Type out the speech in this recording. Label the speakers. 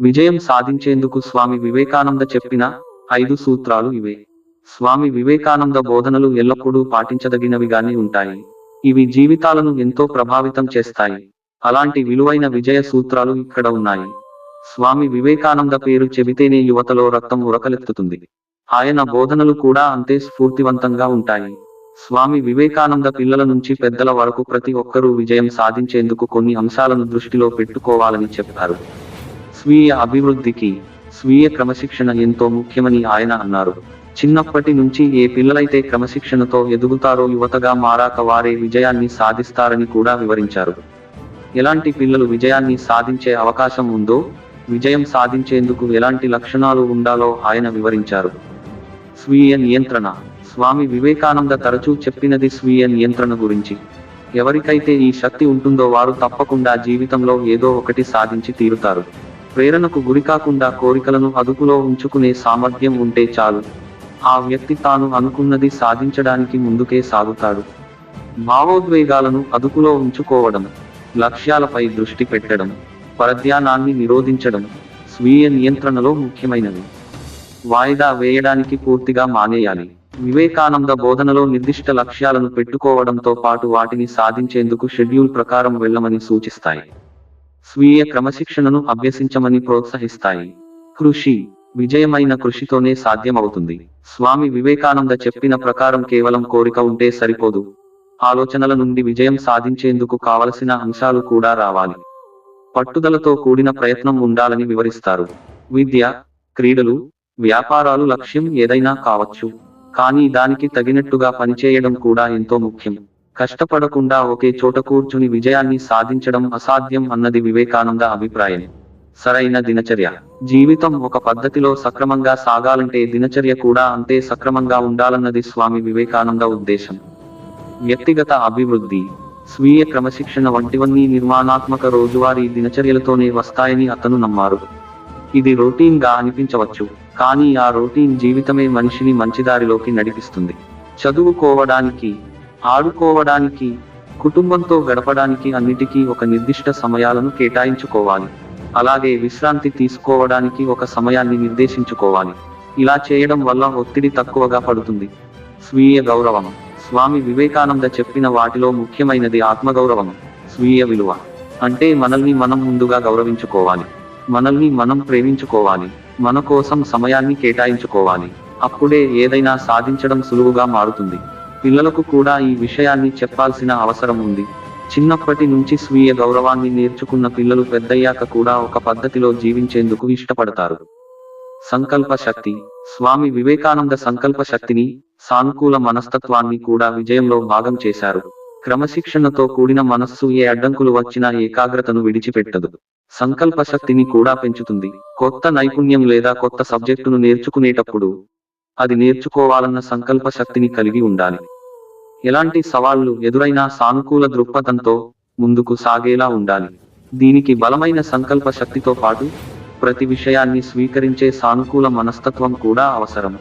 Speaker 1: విజయం సాధించేందుకు స్వామి వివేకానంద చెప్పిన ఐదు సూత్రాలు ఇవే. స్వామి వివేకానంద బోధనలు ఎల్లప్పుడూ పాటించదగినవిగానే ఉంటాయి. ఇవి జీవితాలను ఎంతో ప్రభావితం చేస్తాయి. అలాంటి విలువైన విజయ సూత్రాలు ఇక్కడ ఉన్నాయి. స్వామి వివేకానంద పేరు చెబితేనే యువతలో రక్తం ఉరకలెత్తుతుంది. ఆయన బోధనలు కూడా అంతే స్ఫూర్తివంతంగా ఉంటాయి. స్వామి వివేకానంద పిల్లల నుంచి పెద్దల వరకు ప్రతి ఒక్కరూ విజయం సాధించేందుకు కొన్ని అంశాలను దృష్టిలో పెట్టుకోవాలని చెప్పారు. స్వీయ అభివృద్ధికి స్వీయ క్రమశిక్షణ ఎంతో ముఖ్యమని ఆయన అన్నారు. చిన్నప్పటి నుంచి ఏ పిల్లలైతే క్రమశిక్షణతో ఎదుగుతారో యువతగా మారాక వారే విజయాన్ని సాధిస్తారని కూడా వివరించారు. ఎలాంటి పిల్లలు విజయాన్ని సాధించే అవకాశం ఉందో విజయం సాధించేందుకు ఎలాంటి లక్షణాలు ఉండాలో ఆయన వివరించారు. స్వీయ నియంత్రణ. స్వామి వివేకానంద తరచూ చెప్పినది స్వీయ నియంత్రణ గురించి. ఎవరికైతే ఈ శక్తి ఉంటుందో వారు తప్పకుండా జీవితంలో ఏదో ఒకటి సాధించి తీరుతారు. ప్రేరణకు గురికాకుండా కోరికలను అదుపులో ఉంచుకునే సామర్థ్యం ఉంటే చాలు. ఆ వ్యక్తి తాను అనుకున్నది సాధించడానికి ముందుకే సాగుతాడు. భావోద్వేగాలను అదుపులో ఉంచుకోవడం లక్ష్యాలపై దృష్టి పెట్టడం పరధ్యానాన్ని నిరోధించడం స్వీయ నియంత్రణలో ముఖ్యమైనవి. వాయిదా వేయడానికి పూర్తిగా మానేయాలి. వివేకానంద బోధనలో నిర్దిష్ట లక్ష్యాలను పెట్టుకోవడంతో పాటు వాటిని సాధించేందుకు షెడ్యూల్ ప్రకారం వెళ్ళమని సూచిస్తాయి. స్వీయ క్రమశిక్షణను అభ్యసించమని ప్రోత్సహిస్తాయి. కృషి విజయమైన కృషితోనే సాధ్యమవుతుంది. స్వామి వివేకానంద చెప్పిన ప్రకారం కేవలం కోరిక ఉంటే సరిపోదు. ఆలోచనల నుండి విజయం సాధించేందుకు కావలసిన అంశాలు కూడా రావాలి. పట్టుదలతో కూడిన ప్రయత్నం ఉండాలని వివరిస్తారు. విద్య క్రీడలు వ్యాపారాలు లక్ష్యం ఏదైనా కావచ్చు. కానీ దానికి తగినట్టుగా పనిచేయడం కూడా ఎంతో ముఖ్యం. కష్టపడకుండా ఒకే చోట కూర్చుని విజయాన్ని సాధించడం అసాధ్యం అన్నది వివేకానంద అభిప్రాయం. సరైన దినచర్య. జీవితం ఒక పద్ధతిలో సక్రమంగా సాగాలంటే దినచర్య కూడా అంతే సక్రమంగా ఉండాలన్నది స్వామి వివేకానంద ఉద్దేశం. వ్యక్తిగత అభివృద్ధి. స్వీయ క్రమశిక్షణ వంటివన్నీ నిర్మాణాత్మక రోజువారీ దినచర్యలతోనే వస్తాయని అతను నమ్మారు. ఇది రొటీన్గా అనిపించవచ్చు కానీ ఆ రొటీన్ జీవితమే మనిషిని మంచిదారిలోకి నడిపిస్తుంది. చదువుకోవడానికి ఆడుకోవడానికి కుటుంబంతో గడపడానికి అన్నిటికీ ఒక నిర్దిష్ట సమయాలను కేటాయించుకోవాలి. అలాగే విశ్రాంతి తీసుకోవడానికి ఒక సమయాన్ని నిర్దేశించుకోవాలి. ఇలా చేయడం వల్ల ఒత్తిడి తక్కువగా పడుతుంది. స్వీయ గౌరవం. స్వామి వివేకానంద చెప్పిన వాటిలో ముఖ్యమైనది ఆత్మగౌరవం. స్వీయ విలువ. అంటే మనల్ని మనం ముందుగా గౌరవించుకోవాలి. మనల్ని మనం ప్రేమించుకోవాలి. మన కోసం సమయాన్ని కేటాయించుకోవాలి. అప్పుడే ఏదైనా సాధించడం సులువుగా మారుతుంది. పిల్లలకు కూడా ఈ విషయాన్ని చెప్పాల్సిన అవసరం ఉంది. చిన్నప్పటి నుంచి స్వీయ గౌరవాన్ని నేర్చుకున్న పిల్లలు పెద్దయ్యాక కూడా ఒక పద్ధతిలో జీవించేందుకు ఇష్టపడతారు. సంకల్ప శక్తి. స్వామి వివేకానంద సంకల్ప శక్తిని సానుకూల మనస్తత్వాన్ని కూడా విజయంలో భాగం చేశారు. క్రమశిక్షణతో కూడిన మనస్సు ఏ అడ్డంకులు వచ్చినా ఏకాగ్రతను విడిచిపెట్టదు. సంకల్ప శక్తిని కూడా పెంచుతుంది. కొత్త నైపుణ్యం లేదా కొత్త సబ్జెక్టును నేర్చుకునేటప్పుడు అది నేర్చుకోవాలన్న సంకల్ప శక్తిని కలిగి ఉండాలి. ఎలాంటి సవాళ్ళు ఎదురైనా సానుకూల దృక్పథంతో ముందుకు సాగేలా ఉండాలి. దీనికి బలమైన సంకల్ప శక్తితో పాటు ప్రతి విషయాన్ని స్వీకరించే సానుకూల మనస్తత్వం కూడా అవసరం.